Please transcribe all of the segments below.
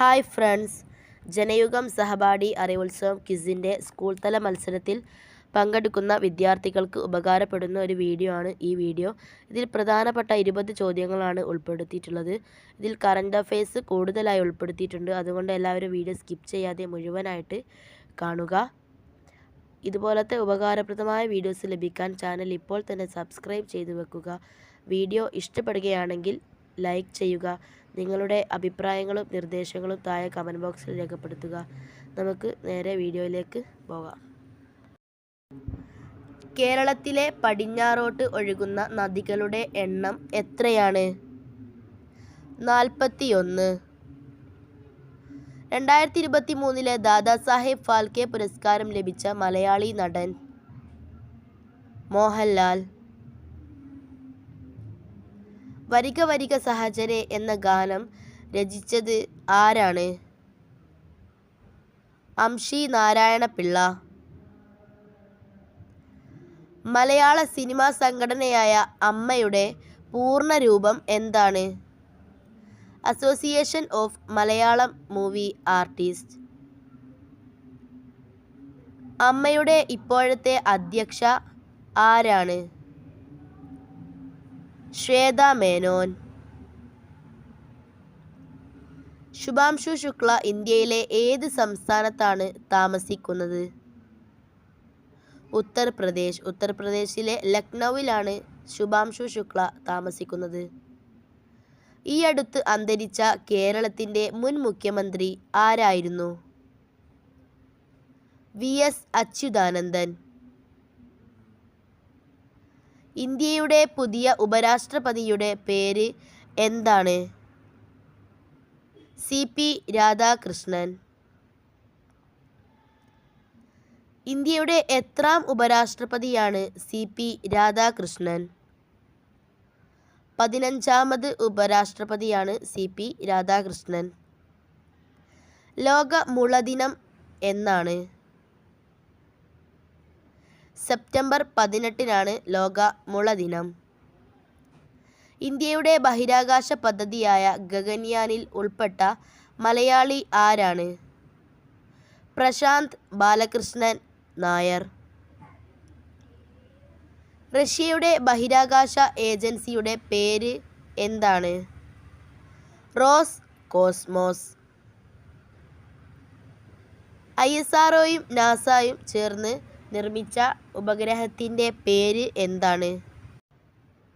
Hi friends. Janayugom സഹപാഠി അറിവുത്സവം കിസിന്റെ school തല മത്സരത്തിൽ പങ്കെടുക്കുന്ന വിദ്യാർത്ഥികൾക്ക് ഉപകാരപ്പെടുന്ന ഒരു വീഡിയോ ആണ് ഈ വീഡിയോ. ഇതിൽ പ്രധാനപ്പെട്ട ഇരുപത് ചോദ്യങ്ങളാണ് ഉൾപ്പെടുത്തിയിട്ടുള്ളത്. ഇതിൽ കറണ്ട് അഫയേഴ്സ് കൂടുതലായി ഉൾപ്പെടുത്തിയിട്ടുണ്ട്. അതുകൊണ്ട് എല്ലാവരും വീഡിയോ സ്കിപ്പ് ചെയ്യാതെ മുഴുവനായിട്ട് കാണുക. ഇതുപോലത്തെ ഉപകാരപ്രദമായ വീഡിയോസ് ലഭിക്കാൻ ചാനൽ ഇപ്പോൾ തന്നെ സബ്സ്ക്രൈബ് ചെയ്തു വെക്കുക. വീഡിയോ ഇഷ്ടപ്പെടുകയാണെങ്കിൽ ലൈക്ക് ചെയ്യുക. നിങ്ങളുടെ അഭിപ്രായങ്ങളും നിർദ്ദേശങ്ങളും താഴെ കമന്റ് ബോക്സിൽ രേഖപ്പെടുത്തുക. നമുക്ക് നേരെ വീഡിയോയിലേക്ക് പോകാം. കേരളത്തിലെ പടിഞ്ഞാറോട്ട് ഒഴുകുന്ന നദികളുടെ എണ്ണം എത്രയാണ്? നാൽപ്പത്തിയൊന്ന് രണ്ടായിരത്തി ഇരുപത്തി മൂന്നിലെ ദാദാസാഹേബ് ഫാൽക്കെ പുരസ്കാരം ലഭിച്ച മലയാളി നടൻ മോഹൻലാൽ വരിക വരിക സഹചരെ എന്ന ഗാനം രചിച്ചത് ആരാണ്? അംഷി നാരായണ പിള്ള മലയാള സിനിമാ സംഘടനയായ അമ്മയുടെ പൂർണരൂപം എന്താണ്? Association of Malayalam movie artist. അമ്മയുടെ ഇപ്പോഴത്തെ അധ്യക്ഷ ആരാണ്? ശ്വേത മേനോൻ. ശുഭാംശു ശുക്ല ഇന്ത്യയിലെ ഏത് സംസ്ഥാനത്താണ് താമസിക്കുന്നത്? ഉത്തർപ്രദേശ്. ഉത്തർപ്രദേശിലെ ലക്നൌവിലാണ് ശുഭാംശു ശുക്ല താമസിക്കുന്നത്. ഈ അടുത്ത് അന്തരിച്ച കേരളത്തിന്റെ മുൻ മുഖ്യമന്ത്രി ആരായിരുന്നു? V S Achuthanandan. ഇന്ത്യയുടെ പുതിയ ഉപരാഷ്ട്രപതിയുടെ പേര് എന്താണ്? C P Radhakrishnan. ഇന്ത്യയുടെ എത്രാം ഉപരാഷ്ട്രപതിയാണ് സി പി രാധാകൃഷ്ണൻ? പതിനഞ്ചാമത് ഉപരാഷ്ട്രപതിയാണ് സി പി രാധാകൃഷ്ണൻ. ലോക മുളദിനം എന്നാണ്. സെപ്റ്റംബർ പതിനെട്ടിനാണ് ലോക മുള ദിനം ഇന്ത്യയുടെ ബഹിരാകാശ പദ്ധതിയായ ഗഗൻയാനിൽ ഉൾപ്പെട്ട മലയാളി ആരാണ്? പ്രശാന്ത് ബാലകൃഷ്ണൻ നായർ. റഷ്യയുടെ ബഹിരാകാശ ഏജൻസിയുടെ പേര് എന്താണ്? Roscosmos. ഐ എസ് ആർഒയും നാസയും ചേർന്ന് നിർമ്മിച്ച ഉപഗ്രഹത്തിന്റെ പേര് എന്താണ്?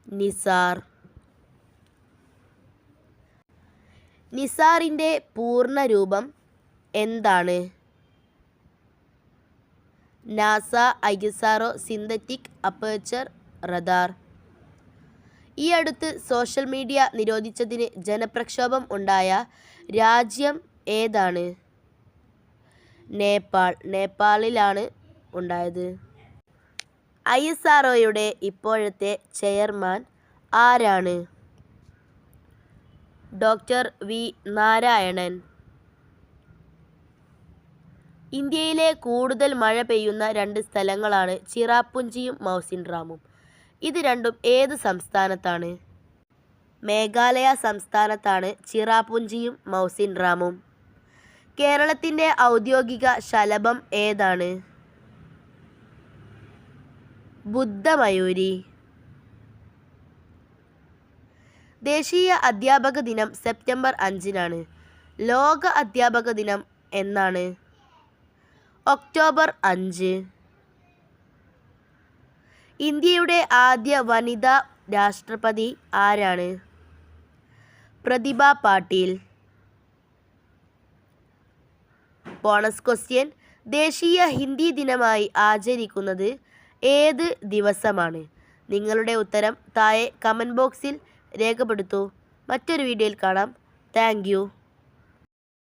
നിസാർ. നിസാറിന്റെ പൂർണ രൂപം എന്താണ്? നാസ ഐഗസാറോ സിന്തറ്റിക് അപ്പേച്ചർ റദാർ ഈ അടുത്ത് സോഷ്യൽ മീഡിയ നിരോധിച്ചതിന് ജനപ്രക്ഷോഭം ഉണ്ടായ രാജ്യം ഏതാണ്? നേപ്പാൾ. നേപ്പാളിലാണ് ഉണ്ടായത്. ഐ എസ് ആർ ഒയുടെ ഇപ്പോഴത്തെ ചെയർമാൻ ആരാണ്? Doctor V. നാരായണൻ. ഇന്ത്യയിലെ കൂടുതൽ മഴ പെയ്യുന്ന രണ്ട് സ്ഥലങ്ങളാണ് ചിറാപ്പുഞ്ചിയും മൗസിൻ റാമും ഇത് രണ്ടും ഏത് സംസ്ഥാനത്താണ്? മേഘാലയ സംസ്ഥാനത്താണ് ചിറാപ്പുഞ്ചിയും മൗസിൻ റാമും കേരളത്തിന്റെ ഔദ്യോഗിക ശലഭം ഏതാണ്? ബുദ്ധമയൂരി. ദേശീയ അധ്യാപക ദിനം സെപ്റ്റംബർ അഞ്ചിനാണ്. ലോക അധ്യാപക ദിനം എന്നാണ്. ഒക്ടോബർ അഞ്ച്. ഇന്ത്യയുടെ ആദ്യ വനിതാ രാഷ്ട്രപതി ആരാണ്? പ്രതിഭ പാട്ടീൽ. ബോണസ് ക്വസ്റ്റ്യൻ ദേശീയ ഹിന്ദി ദിനമായി ആചരിക്കുന്നത് ഏത് ദിവസമാണ്? നിങ്ങളുടെ ഉത്തരം താഴെ കമന്റ് ബോക്സിൽ രേഖപ്പെടുത്തൂ. മറ്റൊരു വീഡിയോയിൽ കാണാം. താങ്ക്